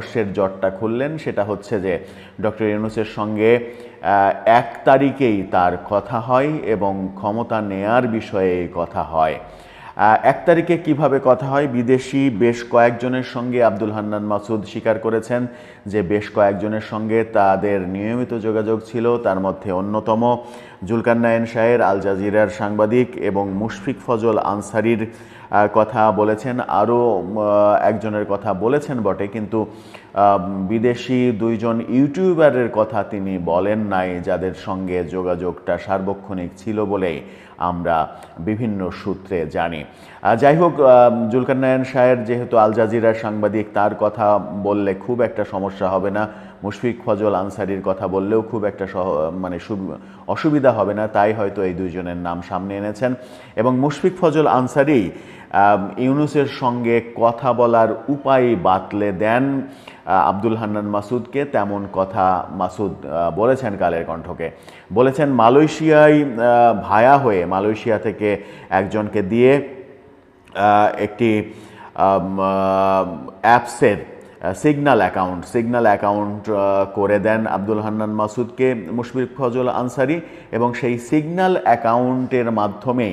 রহস্যের জটটা খুললেন, সেটা হচ্ছে যে ডক্টর ইউনুসের সঙ্গে এক তারিখেই তার কথা হয় এবং ক্ষমতা নেয়ার বিষয়ে কথা হয়। এক তারিখে কীভাবে কথা হয়? বিদেশি বেশ কয়েকজনের সঙ্গে আব্দুল হান্নান মাসুদ স্বীকার করেছেন যে বেশ কয়েকজনের সঙ্গে তাদের নিয়মিত যোগাযোগ ছিল। তার মধ্যে অন্যতম জুলকান্নায়ন শাহের, আল জাজিরার সাংবাদিক এবং মুশফিক ফজল আনসারির কথা বলেছেন আরও একজনের কথা বলেছেন বটে, কিন্তু বিদেশি দুইজন ইউটিউবারের কথা তিনি বলেন নাই, যাদের সঙ্গে যোগাযোগটা সার্বক্ষণিক ছিল বলেই আমরা বিভিন্ন সূত্রে জানি। যাই হোক জুলকান্নায়ন শাহের যেহেতু আল জাজিরার সাংবাদিক, তার কথা বললে খুব একটা সমস্যা হবে না। মুশফিক ফজল আনসারির কথা বললেও খুব একটা সহ মানে অসুবিধা হবে না, তাই হয়তো এই দুইজনের নাম সামনে এনেছেন। এবং মুশফিক ফজল আনসারি ইউনুসের সঙ্গে কথা বলার উপায় বাতলে দেন আব্দুল হান্নান মাসুদকে। তেমন কথা মাসুদ বলেছেন কালের কণ্ঠকে। বলেছেন, মালয়েশিয়ায় ভায়া হয়ে মালয়েশিয়া থেকে একজনকে দিয়ে একটি অ্যাপসের সিগনাল অ্যাকাউন্ট সিগনাল অ্যাকাউন্ট করে দেন আব্দুল হান্নান মাসুদকে, মুশফিক ফজল আনসারি। এবং সেই সিগনাল অ্যাকাউন্টের মাধ্যমে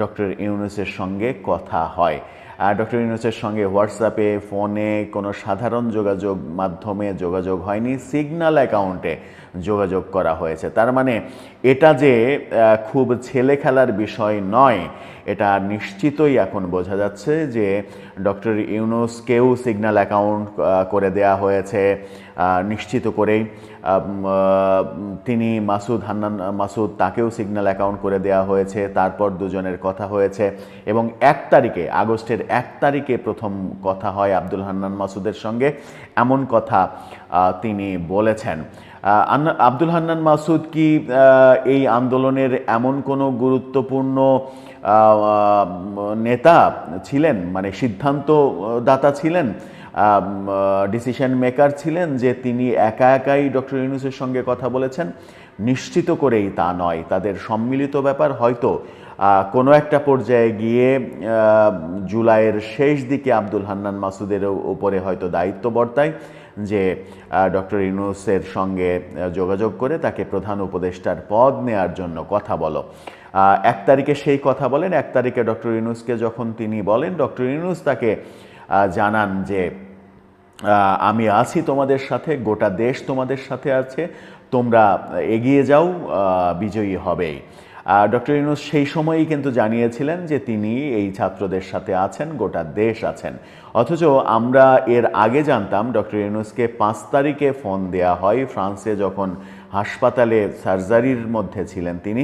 ডক্টর ইউনুসের সঙ্গে কথা হয়। আর ডক্টর ইউনুসের সঙ্গে হোয়াটসঅ্যাপে, ফোনে কোনো সাধারণ যোগাযোগ মাধ্যমে যোগাযোগ হয়নি সিগন্যাল অ্যাকাউন্টে। যোগাযোগ করা হয়েছে। তার মানে এটা যে খুব ছেলে খেলার বিষয় নয়, এটা নিশ্চিতই এখন বোঝা যাচ্ছে যে, ডক্টর ইউনুসকেও সিগন্যাল অ্যাকাউন্ট করে দেয়া হয়েছে। নিশ্চিত করেই তিনি মাসুদ হান্নান, মাসুদ তাকেও সিগন্যাল অ্যাকাউন্ট করে দেয়া হয়েছে। তারপর দুজনের কথা হয়েছে। এবং এক তারিখে, আগস্টের এক তারিখে প্রথম কথা হয় আব্দুল হান্নান মাসুদের সঙ্গে। এমন কথা তিনি বলেছেন। আব্দুল হান্নান মাসুদ কি এই আন্দোলনের এমন কোনো গুরুত্বপূর্ণ নেতা ছিলেন? মানে সিদ্ধান্ত দাতা ছিলেন ডিসিশন মেকার ছিলেন যে তিনি একা একাই ডক্টর ইউনুসের সঙ্গে কথা বলেছেন? নিশ্চিত করেই তা নয়। তাদের সম্মিলিত ব্যাপার হয়তো কোনো একটা পর্যায়ে গিয়ে জুলাইয়ের শেষ দিকে আব্দুল হান্নান মাসুদের উপরে হয়তো দায়িত্ব বর্তায় যে ডক্টর ইউনুসের সঙ্গে যোগাযোগ করে তাকে প্রধান উপদেষ্টার পদ নেয়ার জন্য কথা বলো। এক তারিখে সেই কথা বলেন, এক তারিখে ডক্টর ইউনুসকে যখন তিনি বলেন, ডক্টর ইউনুস তাকে জানান যে আমি আছি তোমাদের সাথে, গোটা দেশ তোমাদের সাথে আছে, তোমরা এগিয়ে যাও বিজয়ী হবেই ডক্টর ইউনুস সেই সময়ই কিন্তু জানিয়েছিলেন যে তিনি এই ছাত্রদের সাথে আছেন, গোটা দেশ আছেন। অথচ আমরা এর আগে জানতাম, ডক্টর ইউনুসকে পাঁচ তারিখে ফোন দেয়া হয়, ফ্রান্সে যখন হাসপাতালে সার্জারির মধ্যে ছিলেন তিনি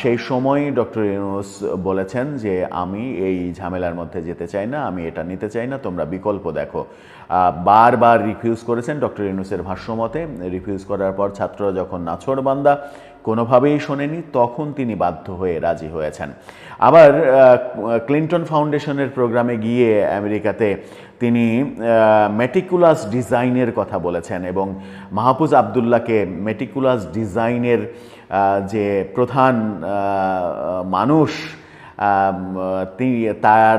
সেই সময় ডক্টর ইউনুস বলেছেন যে আমি এই ঝামেলার মধ্যে যেতে চাই না, আমি এটা নিতে চাই না, তোমরা বিকল্প দেখো। বারবার রিফিউজ করেছেন ডক্টর ইউনুসের ভাষ্যমতে। রিফিউজ করার পর ছাত্ররা যখন নাছড়বান্দা কোনোভাবেই শোনেনি, তখন তিনি বাধ্য হয়ে রাজি হয়েছেন। আবার ক্লিন্টন ফাউন্ডেশনের প্রোগ্রামে গিয়ে আমেরিকাতে তিনি মেটিকুলাস ডিজাইনের কথা বলেছেন এবং মাহফুজ আবদুল্লাহকে মেটিকুলাস ডিজাইনের যে প্রধান মানুষ তিনি তার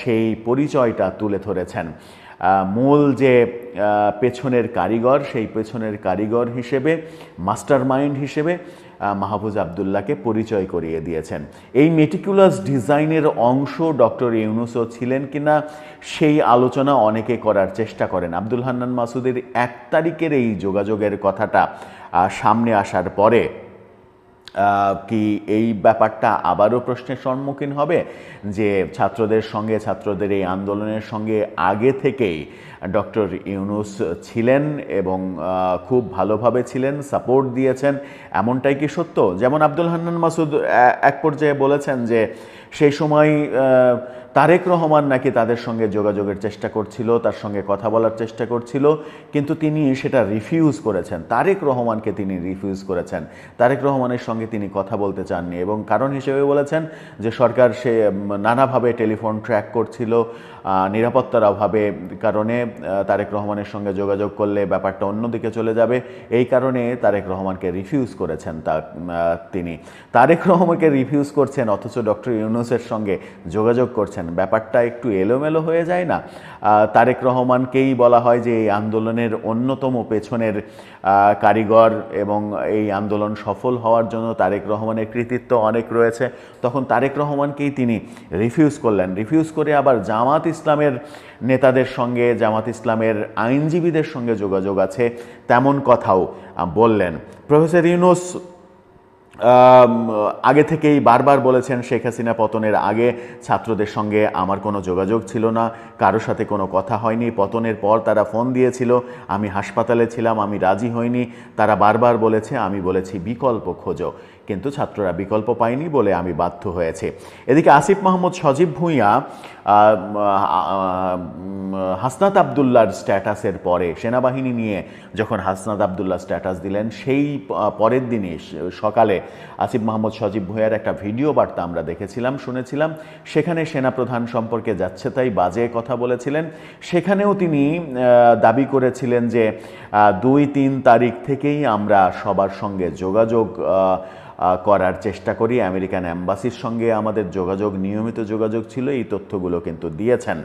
সেই পরিচয়টা তুলে ধরেছেন। মূল যে পেছনের কারিগর, সেই পেছনের কারিগর হিসেবে মাস্টার মাইন্ড হিসেবে মাহফুজ আবদুল্লাহকে পরিচয় করিয়ে দিয়েছেন। এই মেটিকুলাস ডিজাইনের অংশ ডক্টর ইউনুসও ছিলেন কিনা, সেই আলোচনা অনেকে করার চেষ্টা করেন। আব্দুল হান্নান মাসুদের এক তারিখের এই যোগাযোগের কথাটা সামনে আসার পরে কি এই ব্যাপারটা আবারও প্রশ্নের সম্মুখীন হবে? যে ছাত্রদের সঙ্গে, ছাত্রদের এই আন্দোলনের সঙ্গে আগে থেকেই ডক্টর ইউনুস ছিলেন এবং খুব ভালোভাবে ছিলেন, সাপোর্ট দিয়েছেন। এমনটাই কি সত্য? যেমন আব্দুল হান্নান মাসুদ এক পর্যায়ে বলেছেন যে সেই সময় তারেক রহমান নাকি তাদের সঙ্গে যোগাযোগের চেষ্টা করছিল, তার সঙ্গে কথা বলার চেষ্টা করছিল, কিন্তু তিনি সেটা রিফিউজ করেছেন। তারেক রহমানকে তিনি রিফিউজ করেছেন। তারেক রহমানের সঙ্গে তিনি কথা বলতে চাননি এবং কারণ হিসেবে বলেছেন যে সরকার সে নানাভাবে টেলিফোন ট্র্যাক করছিল নিরাপত্তার অভাবে কারণে তারেক রহমানের সঙ্গে যোগাযোগ করলে ব্যাপারটা অন্যদিকে চলে যাবে। এই কারণে তারেক রহমানকে রিফিউজ করেছেন তা তিনি। তারেক রহমানকে রিফিউজ করছেন, অথচ ডক্টর ইউনুসের সঙ্গে যোগাযোগ করছেন করছেন ব্যাপারটা একটু এলোমেলো হয়ে যায় না? তারেক রহমানকেই বলা হয় যে এই আন্দোলনের অন্যতম পেছনের কারিগর এবং এই আন্দোলন সফল হওয়ার জন্য তারেক রহমানের কৃতিত্ব অনেক রয়েছে। তখন তারেক রহমানকেই তিনি রিফিউজ করলেন। রিফিউজ করে আবার জামাত ইসলামের নেতাদের সঙ্গে, জামাত ইসলামের আইনজীবীদের সঙ্গে যোগাযোগ আছে, তেমন কথাও বললেন। প্রফেসর ইউনুস আগে থেকেই বারবার বলেছেন শেখ হাসিনা পতনের আগে ছাত্রদের সঙ্গে আমার কোনো যোগাযোগ ছিল না, কারও সাথে কোনো কথা হয়নি, পতনের পর তারা ফোন দিয়েছিল, আমি হাসপাতালে ছিলাম, আমি রাজি হইনি, তারা বারবার বলেছে, আমি বলেছি বিকল্প খোঁজো। কিন্তু ছাত্ররা বিকল্প পায়নি বলে আমি বাধ্য হয়েছে। এদিকে আসিফ মাহমুদ, সজীব ভূঁইয়া হাসনাত আবদুল্লার স্ট্যাটাসের পরে সেনাবাহিনী নিয়ে যখন হাসনাত আবদুল্লাহ স্ট্যাটাস দিলেন, সেই পরের দিনই সকালে আসিফ মাহমুদ, সজীব ভূঁইয়ার একটা ভিডিও বার্তা আমরা দেখেছিলাম, শুনেছিলাম। সেখানে সেনাপ্রধান সম্পর্কে যাচ্ছে তাই বাজে কথা বলেছিলেন। সেখানেও তিনি দাবি করেছিলেন যে দুই তিন তারিখ থেকেই আমরা সবার সঙ্গে যোগাযোগ করার চেষ্টা করি। আমেরিকান অ্যাম্বাসির সঙ্গে আমাদের যোগাযোগ, নিয়মিত যোগাযোগ ছিল, এই তথ্যগুলো কিন্তু দিয়েছেন।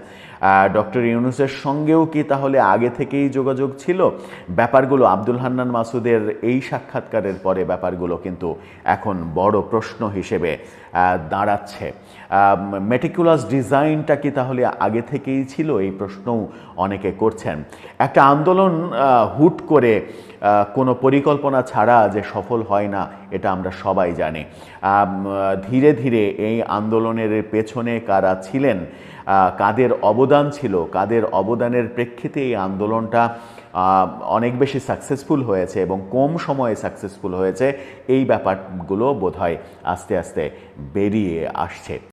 ডক্টর ইউনুসের সঙ্গেও কি তাহলে আগে থেকেই যোগাযোগ ছিল? ব্যাপারগুলো আব্দুল হান্নান মাসুদের এই সাক্ষাৎকারের পরে ব্যাপারগুলো কিন্তু এখন বড় প্রশ্ন হিসেবে দাঁড়াচ্ছে। মেটিকুলাস ডিজাইনটা কি তাহলে আগে থেকেই ছিল? এই প্রশ্নও অনেকে করছেন। একটা আন্দোলন হুট করে কোনো পরিকল্পনা ছাড়া যে সফল হয় না এটা আমরা সবাই জানি। ধীরে ধীরে এই আন্দোলনের পেছনে কারা ছিলেন কাদের অবদান ছিল, কাদের অবদানের প্রেক্ষিতে এই আন্দোলনটা অনেক বেশি সাকসেসফুল হয়েছে এবং কম সময়ে সাকসেসফুল হয়েছে, এই ব্যাপারগুলো বোধহয় আস্তে আস্তে বেরিয়ে আসছে।